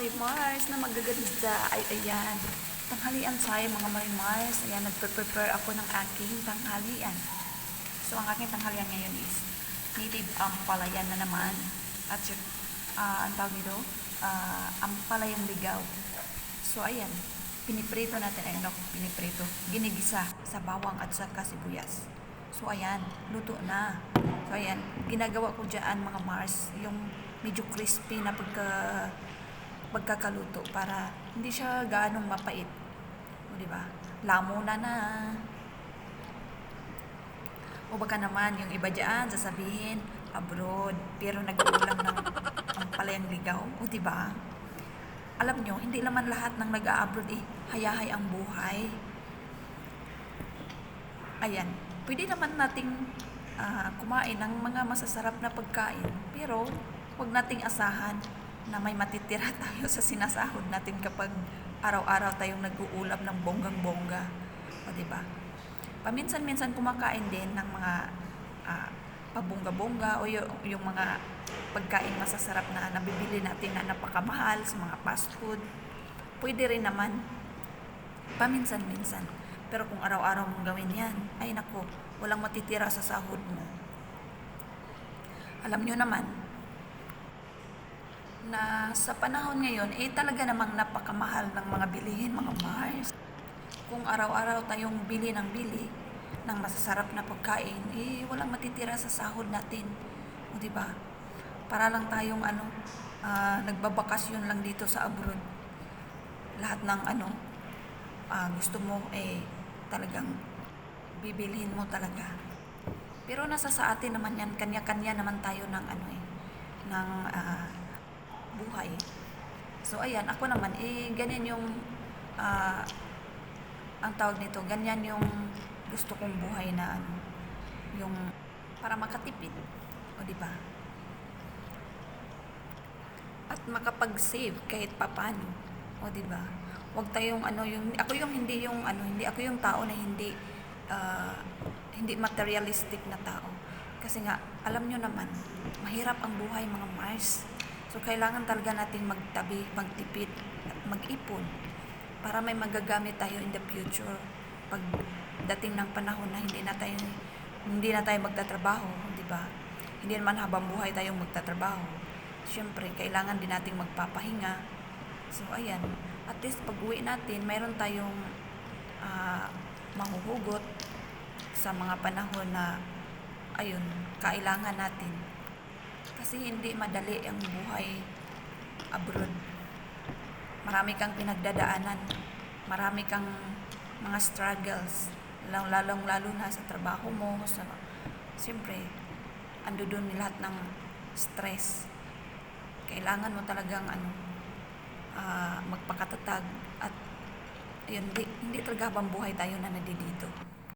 Marimars na magaganda. Ay, ayan. Tanghalian tayo mga Marimars. Ayan, nagpe-prepare ako ng aking tanghalian. So, ang aking tanghalian ngayon is native ampalayan na naman. At ah, ang tawag nito, ah, ampalayang ligaw. So, ayan. Piniprito natin. Ayun ako, piniprito. Ginigisa sa bawang at sa kasibuyas. So, ayan. Luto na. So, ayan. Ginagawa ko dyan, mga Mars, yung medyo crispy na pagka, pagkakaluto para hindi siya ganong mapait. O, di ba? Lamo na na. O baka naman, yung iba dyan, sasabihin, abroad, pero nag-uulam ng ang palayang ligaw. O, di ba? Alam nyo, hindi naman lahat ng nag-a-abroad eh, hayahay ang buhay. Ayan, pwede naman nating ah, kumain ng mga masasarap na pagkain, pero huwag nating asahan na may matitira tayo sa sinasahod natin kapag araw-araw tayong nag-uulam ng bonggang-bongga. O, di ba? Paminsan-minsan kumakain din ng mga ah, pabongga-bongga o yung, yung mga pagkain masasarap na nabibili natin na napakamahal sa mga fast food. Pwede rin naman paminsan-minsan. Pero kung araw-araw mong gawin yan, ay nako, walang matitira sa sahod mo. Alam nyo naman, na sa panahon ngayon, eh talaga namang napakamahal ng mga bilihin, mga Mars. Kung araw-araw tayong bili ng bili ng masasarap na pagkain, eh walang matitira sa sahod natin. O ba? Para lang tayong ano, ah, nagbabakasyon lang dito sa abroad. Lahat ng ano, ah, gusto mo eh talagang bibilhin mo talaga. Pero nasa sa atin naman yan, kanya-kanya naman tayo ng ano eh, ng ah, buhay. So ayan, ako naman, eh ganyan yung, ah, ang tawag nito, ganyan yung gusto kong buhay na ano, yung para makatipid. O di ba? At makapag-save kahit papano. O di ba? Huwag tayong ano yung ako yung hindi yung ano hindi ako yung tao na hindi ah, hindi materialistic na tao. Kasi nga alam nyo naman, mahirap ang buhay mga Mars. So kailangan talaga nating magtabi, magtipid, at mag-ipon para may magagamit tayo in the future pag dating ng panahon na hindi na tayo hindi na tayo magtatrabaho, di ba? Hindi naman habang buhay tayong magtatrabaho. Siyempre, kailangan din nating magpapahinga. So, ayan. At least, pag uwi natin, mayroon tayong ah, mahuhugot sa mga panahon na, ayun, kailangan natin. Kasi hindi madali ang buhay abroad. Marami kang pinagdadaanan. Marami kang mga struggles. Lalong lalo na sa trabaho mo. Sa, siyempre, ando doon lahat ng stress. Kailangan mo talagang ano, ah, magpakatatag at ayun, hindi, hindi talaga habang buhay tayo na nandito.